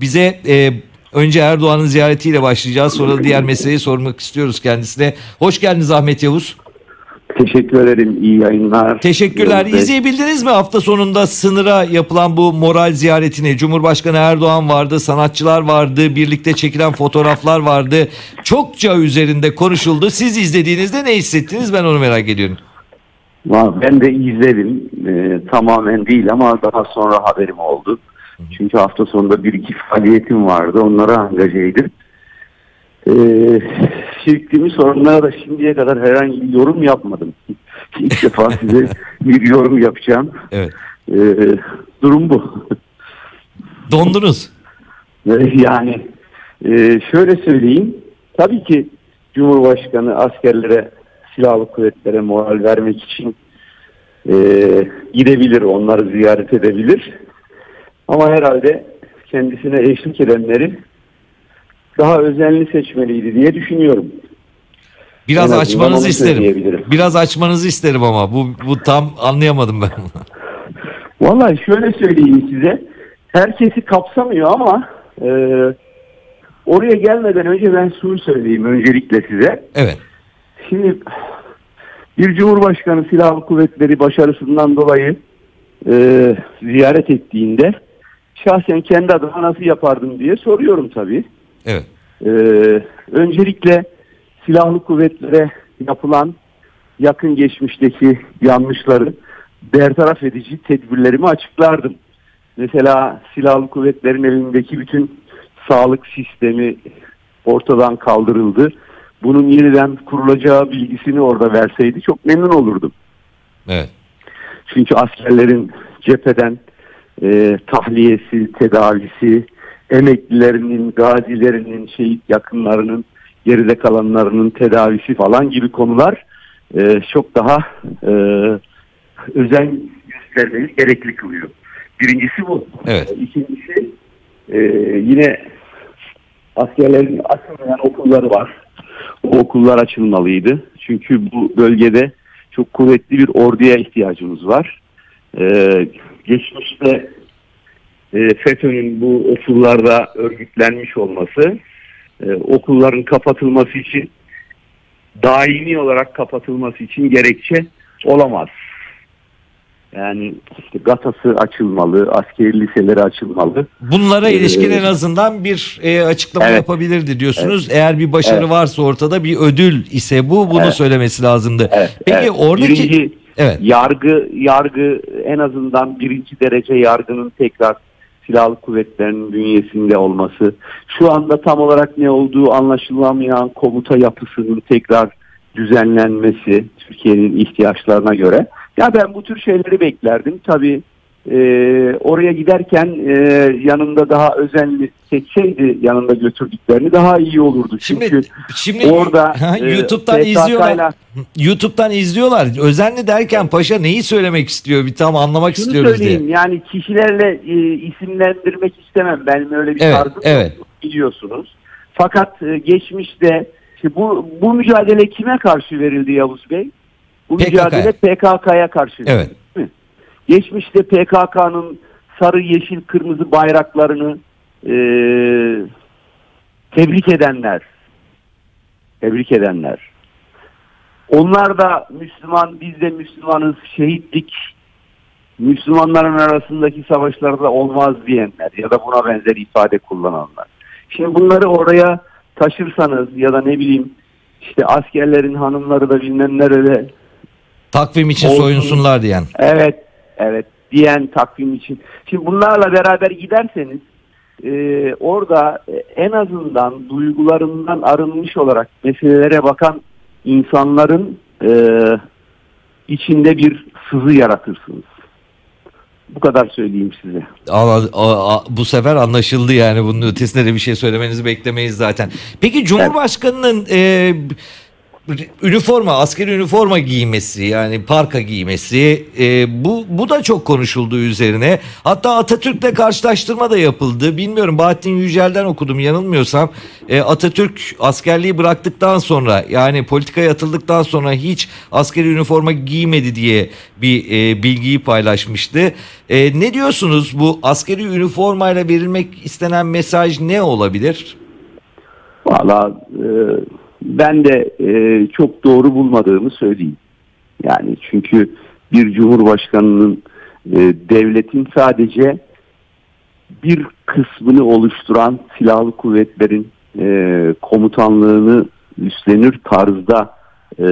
Bize e, önce Erdoğan'ın ziyaretiyle başlayacağız. Sonra da diğer meseleyi sormak istiyoruz kendisine. Hoş geldiniz Ahmet Yavuz. Teşekkür ederim. İyi yayınlar. Teşekkürler. Yavuz. İzleyebildiniz mi hafta sonunda sınıra yapılan bu moral ziyaretini? Cumhurbaşkanı Erdoğan vardı, sanatçılar vardı, birlikte çekilen fotoğraflar vardı. Çokça üzerinde konuşuldu. Siz izlediğinizde ne hissettiniz? Ben onu merak ediyorum. Ben de izledim. Ee, tamamen değil ama daha sonra haberim oldu. Çünkü hafta sonunda bir iki faaliyetim vardı. Onlara angajeydim. Ee, şirketimin sorunlara da şimdiye kadar herhangi bir yorum yapmadım. İlk defa size bir yorum yapacağım. Evet. Ee, durum bu. Dondunuz. Yani e, şöyle söyleyeyim. Tabii ki Cumhurbaşkanı askerlere, silahlı kuvvetlere moral vermek için e, gidebilir, onları ziyaret edebilir. Ama herhalde kendisine eşlik edenleri daha özenli seçmeliydi diye düşünüyorum. Biraz En açmanızı isterim. Biraz açmanızı isterim ama bu bu tam anlayamadım ben. Vallahi şöyle söyleyeyim size. Herkesi kapsamıyor ama e, oraya gelmeden önce ben şunu söyleyeyim öncelikle size. evet. Şimdi bir Cumhurbaşkanı Silahlı Kuvvetleri başarısından dolayı e, ziyaret ettiğinde şahsen kendi adıma nasıl yapardım diye soruyorum tabii. Evet. E, öncelikle silahlı kuvvetlere yapılan yakın geçmişteki yanlışları bertaraf edici tedbirlerimi açıklardım. Mesela silahlı kuvvetlerin elindeki bütün sağlık sistemi ortadan kaldırıldı. Bunun yeniden kurulacağı bilgisini orada verseydi çok memnun olurdum. Evet. Çünkü askerlerin cepheden e, tahliyesi, tedavisi, emeklilerinin, gazilerinin, şehit yakınlarının, geride kalanlarının tedavisi falan gibi konular e, çok daha e, özen göstermeyi gerekli kılıyor. Birincisi bu. Evet. İkincisi e, yine askerlerin açılmayan okulları var. O okullar açılmalıydı. Çünkü bu bölgede çok kuvvetli bir orduya ihtiyacımız var. Ee, geçmişte e, FETÖ'nün bu okullarda örgütlenmiş olması e, okulların kapatılması için daimi olarak kapatılması için gerekçe olamaz. Yani işte GATA'sı açılmalı, askeri liseleri açılmalı. Bunlara ilişkin Ee, en azından bir e, açıklama evet. yapabilirdi diyorsunuz. Eğer bir başarı Evet. varsa ortada bir ödül ise bu bunu Evet. söylemesi lazımdı. Evet, Peki evet. oradaki Birinci, Evet. yargı yargı en azından birinci derece yargının tekrar silahlı kuvvetlerin bünyesinde olması, şu anda tam olarak ne olduğu anlaşılamayan komuta yapısının tekrar düzenlenmesi Türkiye'nin ihtiyaçlarına göre. Ya ben bu tür şeyleri beklerdim. Tabii e, oraya giderken e, yanında daha özenli seçseydi yanında götürdüklerini daha iyi olurdu. Şimdi Çünkü şimdi orada e, YouTube'dan 'yla- izliyorlar. YouTube'dan izliyorlar. Özenli derken paşa neyi söylemek istiyor? Bir tam anlamak Şunu istiyoruz söyleyeyim diye. yani kişilerle e, isimlendirmek istemem. Benim öyle bir Evet, tarzım evet. yok biliyorsunuz. Fakat e, geçmişte işte bu bu mücadele kime karşı verildi Yavuz Bey? Bu PKK mücadele PKK'ya karşı verildi. Evet. değil mi? Geçmişte PKK'nın sarı, yeşil, kırmızı bayraklarını e, tebrik edenler, tebrik edenler. Onlar da Müslüman, biz de Müslümanız, şehitlik, Müslümanların arasındaki savaşlarda olmaz diyenler ya da buna benzer ifade kullananlar. Şimdi bunları oraya taşırsanız ya da ne bileyim işte askerlerin hanımları da bilmem nerede Takvim için Olsun. soyunsunlar diyen. Evet, evet diyen takvim için. Şimdi bunlarla beraber giderseniz e, orada e, en azından duygularından arınmış olarak meselelere bakan insanların e, içinde bir sızı yaratırsınız. Bu kadar söyleyeyim size. Aa, bu sefer anlaşıldı yani bunun ötesinde de bir şey söylemenizi beklemeyiz zaten. Peki Cumhurbaşkanının e, üniforma, askeri üniforma giymesi yani parka giymesi e, bu bu da çok konuşuldu üzerine. Hatta Atatürk'le karşılaştırma da yapıldı. Bilmiyorum Bahattin Yücel'den okudum yanılmıyorsam. E, Atatürk askerliği bıraktıktan sonra yani politikaya atıldıktan sonra hiç askeri üniforma giymedi diye bir e, bilgiyi paylaşmıştı. E, ne diyorsunuz bu askeri üniformayla verilmek istenen mesaj ne olabilir? Valla e, ben de e, çok doğru bulmadığımı söyleyeyim. Yani çünkü bir cumhurbaşkanının e, devletin sadece bir kısmını oluşturan silahlı kuvvetlerin e, komutanlığını üstlenir tarzda e,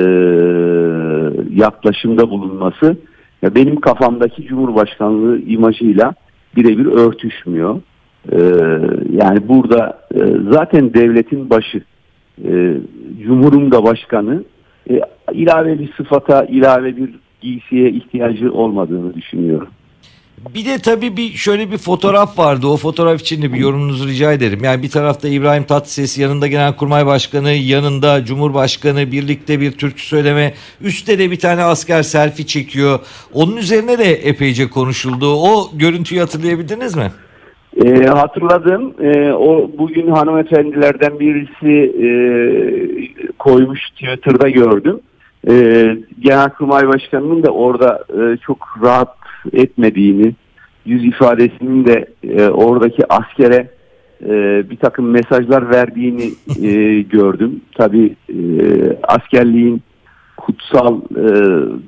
yaklaşımda bulunması ya benim kafamdaki cumhurbaşkanlığı imajıyla birebir örtüşmüyor. E, yani burada e, zaten devletin başı e, Cumhur'un da başkanı e, ilave bir sıfata, ilave bir giysiye ihtiyacı olmadığını düşünüyorum. Bir de tabii bir şöyle bir fotoğraf vardı. O fotoğraf için de bir yorumunuzu rica ederim. Yani bir tarafta İbrahim Tatlıses, yanında Genelkurmay Başkanı, yanında Cumhurbaşkanı birlikte bir türkü söyleme. Üstte de bir tane asker selfie çekiyor. Onun üzerine de epeyce konuşuldu. O görüntüyü hatırlayabildiniz mi? E, hatırladım. E, o bugün hanımefendilerden birisi e, koymuş Twitter'da gördüm. E, Genelkurmay Başkanı'nın da orada e, çok rahat etmediğini, yüz ifadesinin de e, oradaki askere e, bir takım mesajlar verdiğini e, gördüm. Tabii e, askerliğin kutsal e,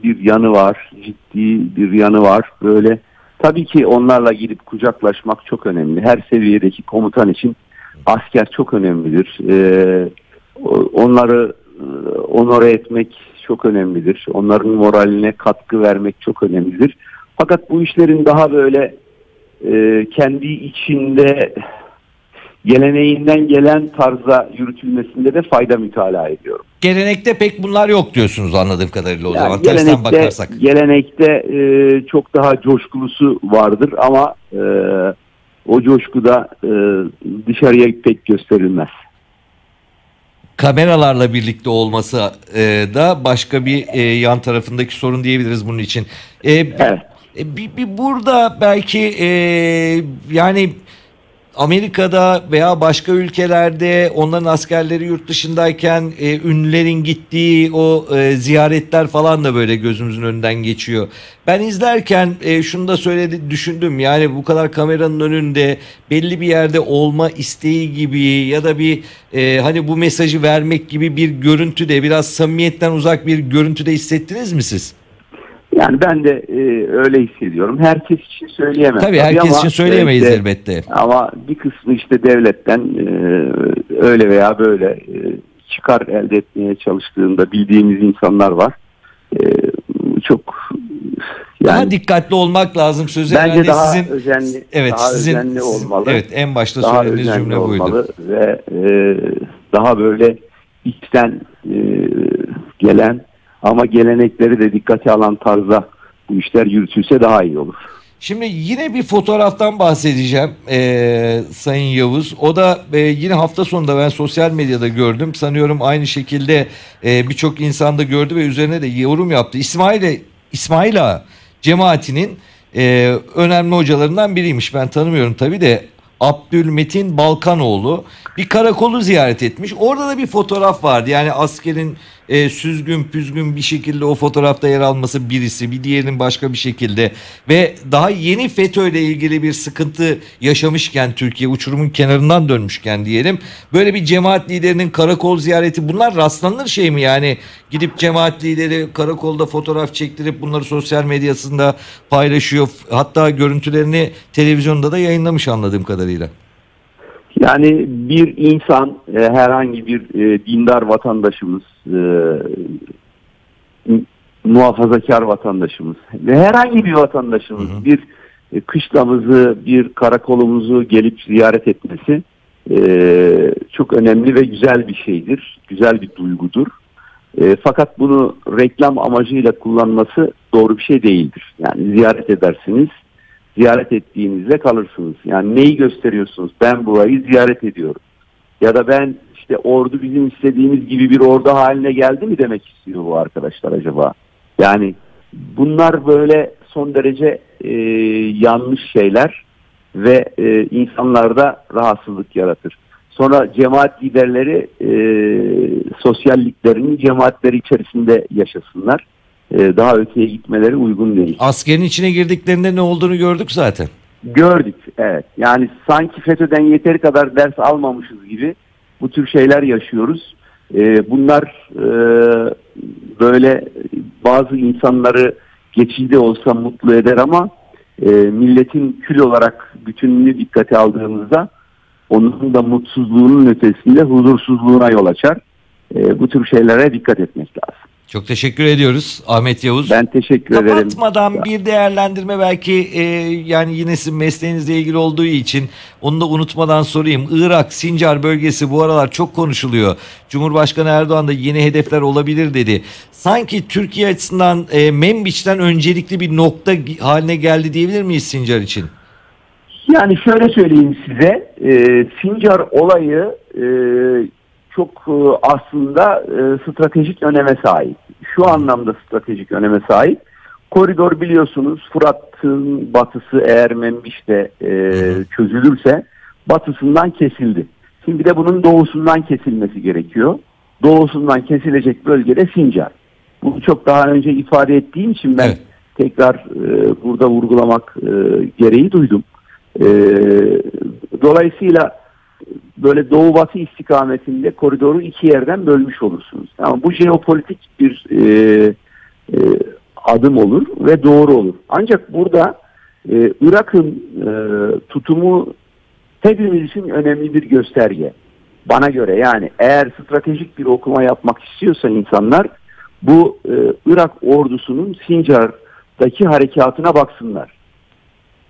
bir yanı var, ciddi bir yanı var. Böyle Tabii ki onlarla gidip kucaklaşmak çok önemli. Her seviyedeki komutan için asker çok önemlidir. Ee, onları e, onore etmek çok önemlidir. Onların moraline katkı vermek çok önemlidir. Fakat bu işlerin daha böyle e, kendi içinde geleneğinden gelen tarzda yürütülmesinde de fayda mütalaa ediyorum. Gelenekte pek bunlar yok diyorsunuz anladığım kadarıyla o yani zaman tersten bakarsak. Gelenekte e, çok daha coşkulusu vardır ama e, o coşkuda e, dışarıya pek gösterilmez. Kameralarla birlikte olması e, da başka bir e, yan tarafındaki sorun diyebiliriz bunun için. E, evet. E, bir, bir burada belki e, yani Amerika'da veya başka ülkelerde onların askerleri yurt dışındayken e, ünlülerin gittiği o e, ziyaretler falan da böyle gözümüzün önünden geçiyor. Ben izlerken e, şunu da söyledi düşündüm yani bu kadar kameranın önünde belli bir yerde olma isteği gibi ya da bir e, hani bu mesajı vermek gibi bir görüntü de biraz samimiyetten uzak bir görüntü de hissettiniz mi siz? Yani ben de e, öyle hissediyorum. Herkes için söyleyemem. Tabii herkes ama, için söyleyemeyiz işte, elbette. Ama bir kısmı işte devletten e, öyle veya böyle e, çıkar elde etmeye çalıştığında bildiğimiz insanlar var. E, çok yani, daha dikkatli olmak lazım sözü. Bence daha sizin, özenli, evet, daha sizin, özenli olmalı. Evet en başta daha söylediğiniz cümle olmalı Ve e, daha böyle içten e, gelen ama gelenekleri de dikkate alan tarzda bu işler yürütülse daha iyi olur. Şimdi yine bir fotoğraftan bahsedeceğim e, Sayın Yavuz. O da e, yine hafta sonunda ben sosyal medyada gördüm. Sanıyorum aynı şekilde e, birçok insan da gördü ve üzerine de yorum yaptı. İsmail İsmail Ağa cemaatinin e, önemli hocalarından biriymiş. Ben tanımıyorum tabii de Abdülmetin Balkanoğlu bir karakolu ziyaret etmiş. Orada da bir fotoğraf vardı. Yani askerin e, süzgün püzgün bir şekilde o fotoğrafta yer alması birisi bir diğerinin başka bir şekilde ve daha yeni FETÖ ile ilgili bir sıkıntı yaşamışken Türkiye uçurumun kenarından dönmüşken diyelim böyle bir cemaat liderinin karakol ziyareti bunlar rastlanır şey mi yani gidip cemaat lideri karakolda fotoğraf çektirip bunları sosyal medyasında paylaşıyor hatta görüntülerini televizyonda da yayınlamış anladığım kadarıyla. Yani bir insan e, herhangi bir e, dindar vatandaşımız, e, muhafazakar vatandaşımız ve herhangi bir vatandaşımız hı hı. bir e, kışlamızı, bir karakolumuzu gelip ziyaret etmesi e, çok önemli ve güzel bir şeydir, güzel bir duygudur. E, fakat bunu reklam amacıyla kullanması doğru bir şey değildir. Yani ziyaret edersiniz, ziyaret ettiğinizde kalırsınız. Yani neyi gösteriyorsunuz? Ben burayı ziyaret ediyorum. Ya da ben işte ordu bizim istediğimiz gibi bir ordu haline geldi mi demek istiyor bu arkadaşlar acaba? Yani bunlar böyle son derece e, yanlış şeyler ve e, insanlarda rahatsızlık yaratır. Sonra cemaat liderleri e, sosyalliklerini cemaatleri içerisinde yaşasınlar. E, daha öteye gitmeleri uygun değil. Askerin içine girdiklerinde ne olduğunu gördük zaten. Gördük evet. Yani sanki FETÖ'den yeteri kadar ders almamışız gibi bu tür şeyler yaşıyoruz. E, bunlar e, böyle bazı insanları geçici olsa mutlu eder ama e, milletin kül olarak bütününü dikkate aldığımızda onun da mutsuzluğunun ötesinde huzursuzluğuna yol açar. E, bu tür şeylere dikkat etmek lazım. Çok teşekkür ediyoruz Ahmet Yavuz. Ben teşekkür ederim. Kapatmadan bir değerlendirme belki e, yani yine sizin mesleğinizle ilgili olduğu için onu da unutmadan sorayım. Irak, Sincar bölgesi bu aralar çok konuşuluyor. Cumhurbaşkanı Erdoğan da yeni hedefler olabilir dedi. Sanki Türkiye açısından e, Membiç'ten öncelikli bir nokta haline geldi diyebilir miyiz Sincar için? Yani şöyle söyleyeyim size. E, Sincar olayı e, çok e, aslında e, stratejik öneme sahip. Şu anlamda stratejik öneme sahip. Koridor biliyorsunuz Fırat'ın batısı eğer Membiş'te e, çözülürse batısından kesildi. Şimdi bir de bunun doğusundan kesilmesi gerekiyor. Doğusundan kesilecek bölgede Sincar. Bunu çok daha önce ifade ettiğim için ben Evet. tekrar e, burada vurgulamak e, gereği duydum. E, dolayısıyla böyle doğu batı istikametinde koridoru iki yerden bölmüş olursunuz. Ama bu jeopolitik bir e, e, adım olur ve doğru olur. Ancak burada e, Irak'ın e, tutumu hepimiz için önemli bir gösterge. Bana göre yani eğer stratejik bir okuma yapmak istiyorsa insanlar bu e, Irak ordusunun Sincar'daki harekatına baksınlar.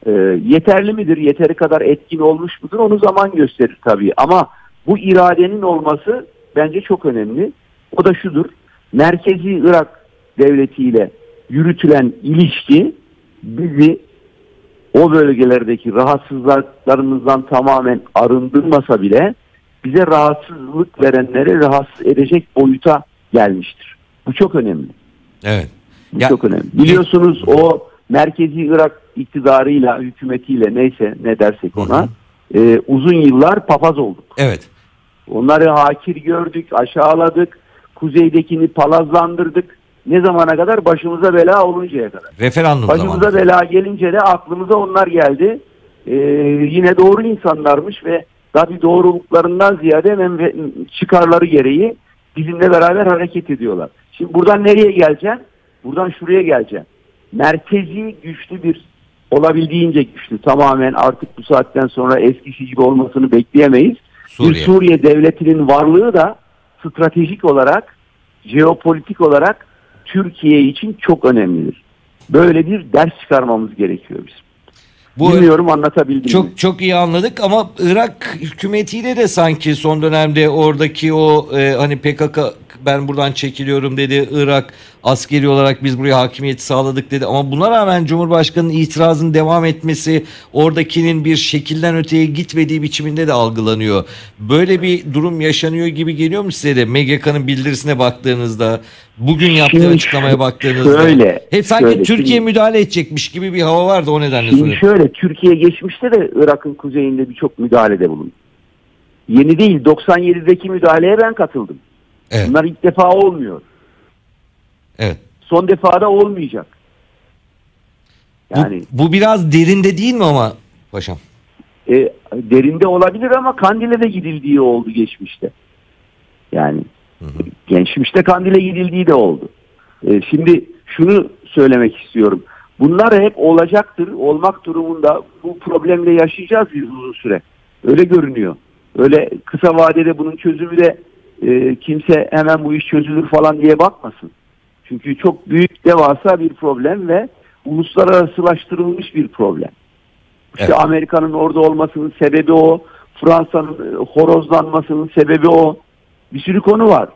E, yeterli midir, yeteri kadar etkin olmuş mudur onu zaman gösterir tabii. Ama bu iradenin olması bence çok önemli. O da şudur, merkezi Irak devletiyle yürütülen ilişki bizi o bölgelerdeki rahatsızlıklarımızdan tamamen arındırmasa bile bize rahatsızlık verenleri rahatsız edecek boyuta gelmiştir. Bu çok önemli. Evet. Bu Ya- çok önemli. Biliyorsunuz o merkezi Irak iktidarıyla, hükümetiyle neyse ne dersek ona e, uzun yıllar papaz olduk. Evet. Onları hakir gördük, aşağıladık, kuzeydekini palazlandırdık. Ne zamana kadar? Başımıza bela oluncaya kadar. Referandum Başımıza zamanı. bela gelince de aklımıza onlar geldi. Ee, yine doğru insanlarmış ve tabii doğruluklarından ziyade hemen çıkarları gereği bizimle beraber hareket ediyorlar. Şimdi buradan nereye geleceğim? Buradan şuraya geleceğim. Merkezi güçlü bir olabildiğince güçlü tamamen artık bu saatten sonra eskisi gibi olmasını bekleyemeyiz. Suriye. Bir Suriye devletinin varlığı da stratejik olarak, jeopolitik olarak Türkiye için çok önemlidir. Böyle bir ders çıkarmamız gerekiyor bizim. Bu Bilmiyorum anlatabildim mi? Çok çok iyi anladık ama Irak hükümetiyle de sanki son dönemde oradaki o e, hani PKK ben buradan çekiliyorum dedi. Irak askeri olarak biz buraya hakimiyeti sağladık dedi. Ama buna rağmen Cumhurbaşkanı'nın itirazın devam etmesi oradakinin bir şekilden öteye gitmediği biçiminde de algılanıyor. Böyle bir durum yaşanıyor gibi geliyor mu size de MGK'nın bildirisine baktığınızda bugün yaptığı Şimdi açıklamaya baktığınızda şöyle, hep sanki şöyle, Türkiye şimdi- müdahale edecekmiş gibi bir hava vardı o nedenle Şimdi soruyorum. şöyle Türkiye geçmişte de Irak'ın kuzeyinde birçok müdahalede bulundu. Yeni değil 97'deki müdahaleye ben katıldım. Evet. Bunlar ilk defa olmuyor. Evet. Son defa da olmayacak. Bu- Yani bu, biraz derinde değil mi ama paşam? e, derinde olabilir ama Kandil'e de gidildiği oldu geçmişte. Yani geçmişte Kandil'e gidildiği de oldu. E, şimdi şunu söylemek istiyorum. Bunlar hep olacaktır. Olmak durumunda bu problemle yaşayacağız biz uzun süre. Öyle görünüyor. Öyle kısa vadede bunun çözümü de e, kimse hemen bu iş çözülür falan diye bakmasın. Çünkü çok büyük devasa bir problem ve uluslararasılaştırılmış bir problem. İşte Evet. Amerika'nın orada olmasının sebebi o. Fransa'nın e, horozlanmasının sebebi o. Bir sürü konu var.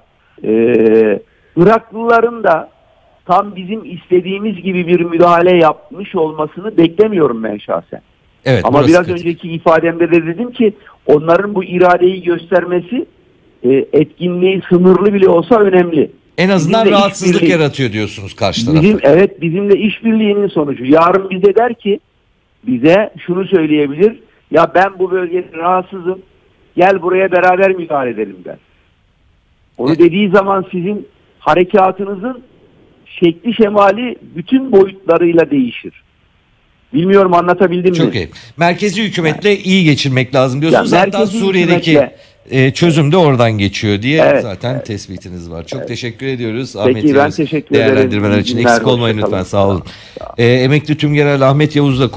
Ee, Iraklıların da tam bizim istediğimiz gibi bir müdahale yapmış olmasını beklemiyorum ben şahsen. Evet. Ama biraz kritik. önceki ifademde de dedim ki onların bu iradeyi göstermesi etkinliği sınırlı bile olsa önemli. En azından Bizimle rahatsızlık işbirliği- yaratıyor diyorsunuz karşı tarafta. Bizim evet bizimle işbirliğinin sonucu. Yarın bize der ki bize şunu söyleyebilir. Ya ben bu bölgede rahatsızım. Gel buraya beraber müdahale edelim der. Onu E- dediği zaman sizin harekatınızın şekli şemali bütün boyutlarıyla değişir. Bilmiyorum anlatabildim mi? Çok iyi. Merkezi hükümetle iyi geçirmek lazım diyorsunuz. Ya Hatta Suriye'deki hükümetle- e, çözüm de oradan geçiyor diye Evet, zaten tespitiniz var. Çok teşekkür ediyoruz Ahmet Peki, ben Yavuz. teşekkür ederim. Değerlendirmeler için eksik olmayın lütfen kalın. sağ olun. E, emekli Tümgeneral Ahmet Yavuz'la